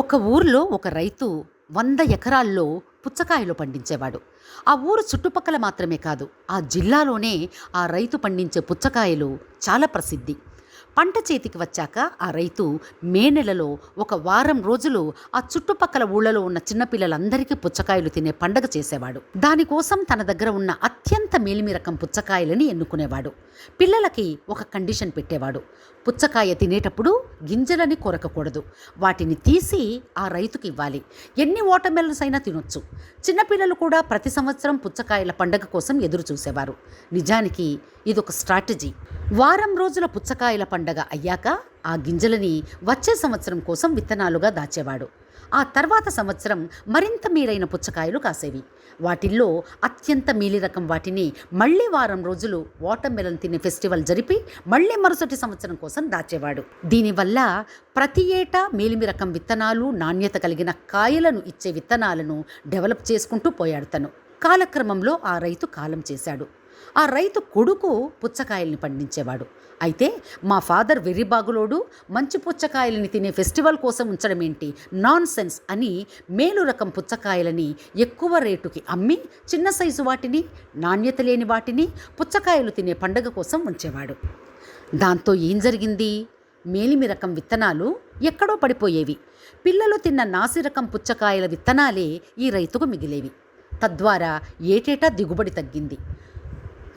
ఒక ఊర్లో ఒక రైతు వంద ఎకరాల్లో పుచ్చకాయలు పండించేవాడు. ఆ ఊరు చుట్టుపక్కల మాత్రమే కాదు ఆ జిల్లాలోనే ఆ రైతు పండించే పుచ్చకాయలు చాలా ప్రసిద్ధి. పంట చేతికి వచ్చాక ఆ రైతు మే నెలలో ఒక వారం రోజులు ఆ చుట్టుపక్కల ఊళ్ళలో ఉన్న చిన్నపిల్లలందరికీ పుచ్చకాయలు తినే పండగ చేసేవాడు. దానికోసం తన దగ్గర ఉన్న అత్యంత మేలిమి రకం పుచ్చకాయలని ఎన్నుకునేవాడు. పిల్లలకి ఒక కండిషన్ పెట్టేవాడు. పుచ్చకాయ తినేటప్పుడు గింజలని కొరకకూడదు. వాటిని తీసి ఆ రైతుకి ఇవ్వాలి. ఎన్ని వాటర్మెలన్స్ అయినా తినొచ్చు. చిన్నపిల్లలు కూడా ప్రతి సంవత్సరం పుచ్చకాయల పండగ కోసం ఎదురు చూసేవారు నిజానికి ఇదొక స్ట్రాటజీ. వారం రోజుల పుచ్చకాయల పండగ అయ్యాక ఆ గింజలని వచ్చే సంవత్సరం కోసం విత్తనాలుగా దాచేవాడు. ఆ తర్వాత సంవత్సరం మరింత మీరైన పుచ్చకాయలు కాసేవి. వాటిల్లో అత్యంత మీలి రకం వాటిని మళ్ళీ వారం రోజులు వాటర్ మెలన్ తినే ఫెస్టివల్ జరిపి మళ్ళీ మరుసటి సంవత్సరం కోసం దాచేవాడు. దీనివల్ల ప్రతి ఏటా మేలిమి రకం విత్తనాలు నాణ్యత కలిగిన కాయలను ఇచ్చే విత్తనాలను డెవలప్ చేసుకుంటూ పోయాడు తను. కాలక్రమంలో ఆ రైతు కాలం చేశాడు. ఆ రైతు కొడుకు పుచ్చకాయల్ని పండించేవాడు. అయితే మా ఫాదర్ వెర్రిబాగులోడు మంచి పుచ్చకాయలని తినే ఫెస్టివల్ కోసం ఉంచడం ఏంటి? నాన్ సెన్స్ అని మేలు రకం పుచ్చకాయలని ఎక్కువ రేటుకి అమ్మి చిన్న సైజు వాటిని నాణ్యత లేని వాటిని పుచ్చకాయలు తినే పండగ కోసం ఉంచేవాడు. దాంతో ఏం జరిగింది? మేలిమి రకం విత్తనాలు ఎక్కడో పడిపోయేవి. పిల్లలు తిన్న నాసి రకం పుచ్చకాయల విత్తనాలే ఈ రైతుకు మిగిలేవి. తద్వారా ఏటేటా దిగుబడి తగ్గింది.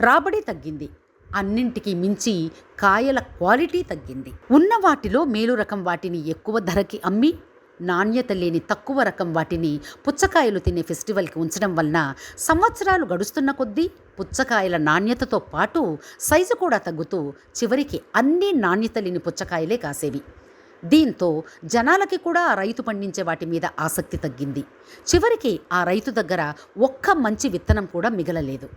రాబడి తగ్గింది. అన్నింటికి మించి కాయల క్వాలిటీ తగ్గింది. ఉన్న వాటిలో మేలు రకం వాటిని ఎక్కువ ధరకి అమ్మి నాణ్యత లేని తక్కువ రకం వాటిని పుచ్చకాయలు తినే ఫెస్టివల్కి ఉంచడం వలన సంవత్సరాలు గడుస్తున్న కొద్దీ పుచ్చకాయల నాణ్యతతో పాటు సైజు కూడా తగ్గుతూ చివరికి అన్ని నాణ్యత లేని పుచ్చకాయలే కాసేవి. దీంతో జనాలకి కూడా ఆ రైతు పండించే వాటి మీద ఆసక్తి తగ్గింది. చివరికి ఆ రైతు దగ్గర ఒక్క మంచి విత్తనం కూడా మిగలలేదు.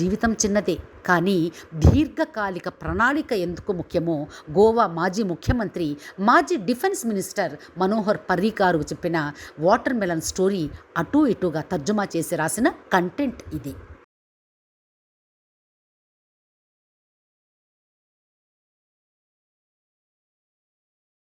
జీవితం చిన్నదే. కానీ దీర్ఘకాలిక ప్రణాళిక ఎందుకు ముఖ్యమో గోవా మాజీ ముఖ్యమంత్రి మాజీ డిఫెన్స్ మినిస్టర్ మనోహర్ పర్రీకారు చెప్పిన వాటర్ మెలన్ స్టోరీ అటూ ఇటుగా తర్జుమా చేసి రాసిన కంటెంట్ ఇది.